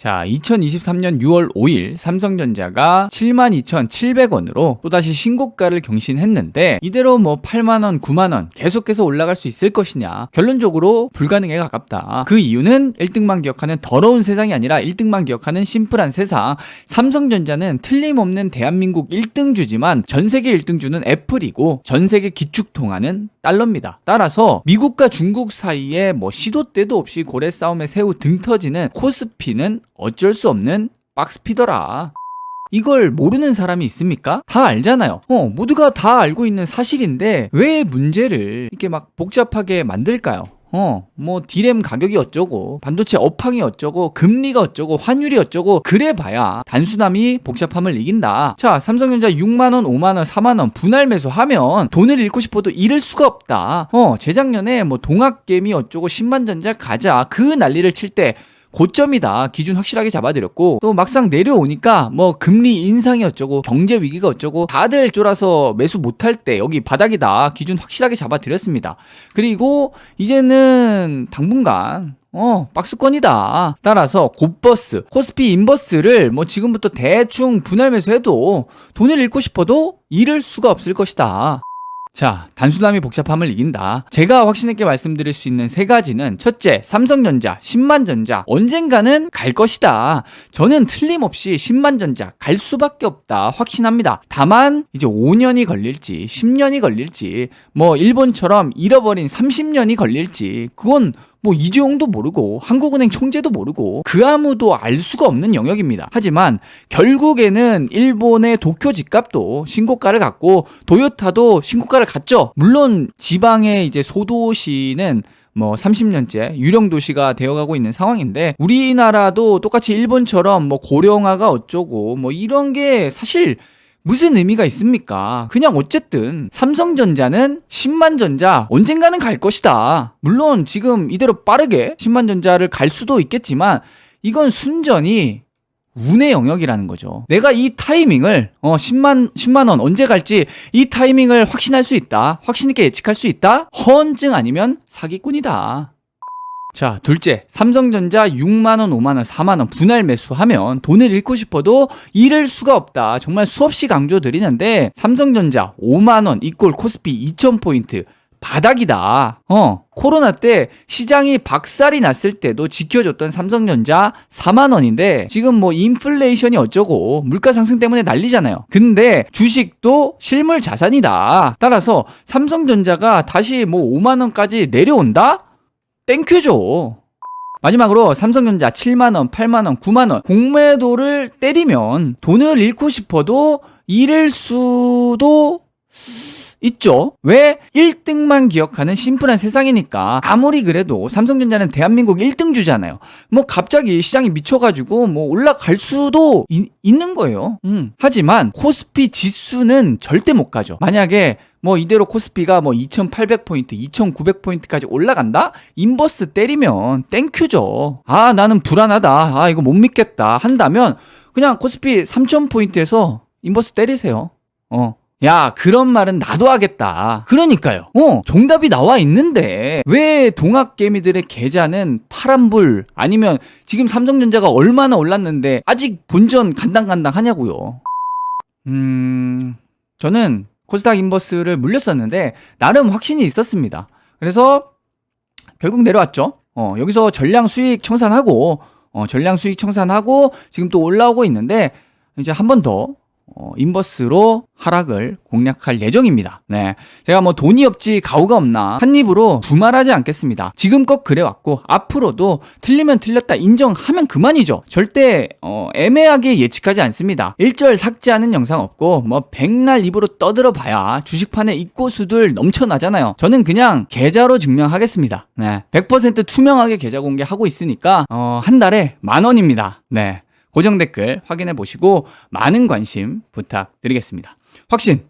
자, 2023년 6월 5일 삼성전자가 72,700원으로 또다시 신고가를 경신했는데 이대로 뭐 8만 원, 9만 원 계속해서 올라갈 수 있을 것이냐. 결론적으로 불가능에 가깝다. 그 이유는 1등만 기억하는 더러운 세상이 아니라 1등만 기억하는 심플한 세상. 삼성전자는 틀림없는 대한민국 1등주지만 전 세계 1등주는 애플이고 전 세계 기축통화는 달러입니다. 따라서 미국과 중국 사이에 뭐 시도 때도 없이 고래 싸움에 새우 등 터지는 코스피는 어쩔 수 없는 박스피더라. 이걸 모르는 사람이 있습니까? 다 알잖아요. 어, 모두가 다 알고 있는 사실인데 왜 문제를 이렇게 막 복잡하게 만들까요? 어, 뭐, 디램 가격이 어쩌고, 반도체 업황이 어쩌고, 금리가 어쩌고, 환율이 어쩌고, 그래 봐야 단순함이 복잡함을 이긴다. 자, 삼성전자 6만원, 5만원, 4만원 분할 매수하면 돈을 잃고 싶어도 잃을 수가 없다. 어, 재작년에 뭐, 동학개미 어쩌고, 10만전자 가자. 그 난리를 칠 때, 고점이다 기준 확실하게 잡아드렸고 또 막상 내려오니까 뭐 금리 인상이 어쩌고 경제 위기가 어쩌고 다들 쫄아서 매수 못할 때 여기 바닥이다 기준 확실하게 잡아드렸습니다 그리고 이제는 당분간 어, 박스권이다. 따라서 곧버스, 코스피 인버스를 뭐 지금부터 대충 분할 매수해도 돈을 잃고 싶어도 잃을 수가 없을 것이다. 자, 단순함이 복잡함을 이긴다. 제가 확신있게 말씀드릴 수 있는 세 가지는 첫째, 삼성전자, 10만전자, 언젠가는 갈 것이다. 저는 틀림없이 10만전자 갈 수밖에 없다. 확신합니다. 다만, 이제 5년이 걸릴지, 10년이 걸릴지, 뭐, 일본처럼 잃어버린 30년이 걸릴지, 그건 뭐 이재용도 모르고 한국은행 총재도 모르고 그 아무도 알 수가 없는 영역입니다. 하지만 결국에는 일본의 도쿄 집값도 신고가를 갔고 도요타도 신고가를 갔죠. 물론 지방의 이제 소도시는 뭐 30년째 유령 도시가 되어가고 있는 상황인데 우리나라도 똑같이 일본처럼 뭐 고령화가 어쩌고 뭐 이런 게 사실 무슨 의미가 있습니까? 그냥 어쨌든 삼성전자는 10만 전자 언젠가는 갈 것이다. 물론 지금 이대로 빠르게 10만 전자를 갈 수도 있겠지만 이건 순전히 운의 영역이라는 거죠. 내가 이 타이밍을 어 10만 10만 원 언제 갈지 이 타이밍을 확신할 수 있다. 확신 있게 예측할 수 있다. 허언증 아니면 사기꾼이다. 자, 둘째. 삼성전자 6만원, 5만원, 4만원 분할 매수하면 돈을 잃고 싶어도 잃을 수가 없다. 정말 수없이 강조드리는데, 삼성전자 5만원 이꼴 코스피 2000포인트. 바닥이다. 어, 코로나 때 시장이 박살이 났을 때도 지켜줬던 삼성전자 4만 원인데 지금 뭐 인플레이션이 어쩌고 물가 상승 때문에 난리잖아요. 근데 주식도 실물 자산이다. 따라서 삼성전자가 다시 뭐 5만 원까지 내려온다? 땡큐죠. 마지막으로 삼성전자 7만원, 8만원, 9만원 공매도를 때리면 돈을 잃고 싶어도 잃을 수도 있죠. 왜? 1등만 기억하는 심플한 세상이니까 아무리 그래도 삼성전자는 대한민국 1등 주잖아요. 뭐 갑자기 시장이 미쳐가지고 뭐 올라갈 수도 이- 있는 거예요. 음. 하지만 코스피 지수는 절대 못 가죠. 만약에 뭐 이대로 코스피가 뭐 2800포인트, 2900포인트까지 올라간다? 인버스 때리면 땡큐죠. 아, 나는 불안하다. 아, 이거 못 믿겠다. 한다면 그냥 코스피 3000포인트에서 인버스 때리세요. 어. 야, 그런 말은 나도 하겠다. 그러니까요. 어, 정답이 나와 있는데, 왜 동학개미들의 계좌는 파란불, 아니면 지금 삼성전자가 얼마나 올랐는데, 아직 본전 간당간당 하냐고요. 음, 저는 코스닥 인버스를 물렸었는데, 나름 확신이 있었습니다. 그래서, 결국 내려왔죠. 어, 여기서 전량 수익 청산하고, 어, 전량 수익 청산하고, 지금 또 올라오고 있는데, 이제 한 번 더, 어, 인버스로 하락을 공략할 예정입니다. 네. 제가 뭐 돈이 없지 가오가 없나 한 입으로 두말하지 않겠습니다. 지금껏 그래왔고 앞으로도 틀리면 틀렸다 인정하면 그만이죠. 절대 어, 애매하게 예측하지 않습니다. 일절 삭제하는 영상 없고 뭐 백날 입으로 떠들어 봐야 주식판에 입고수들 넘쳐나잖아요. 저는 그냥 계좌로 증명하겠습니다. 네. 100% 투명하게 계좌 공개하고 있으니까 어, 한 달에 만 원입니다. 네. 고정 댓글 확인해 보시고 많은 관심 부탁드리겠습니다. 확신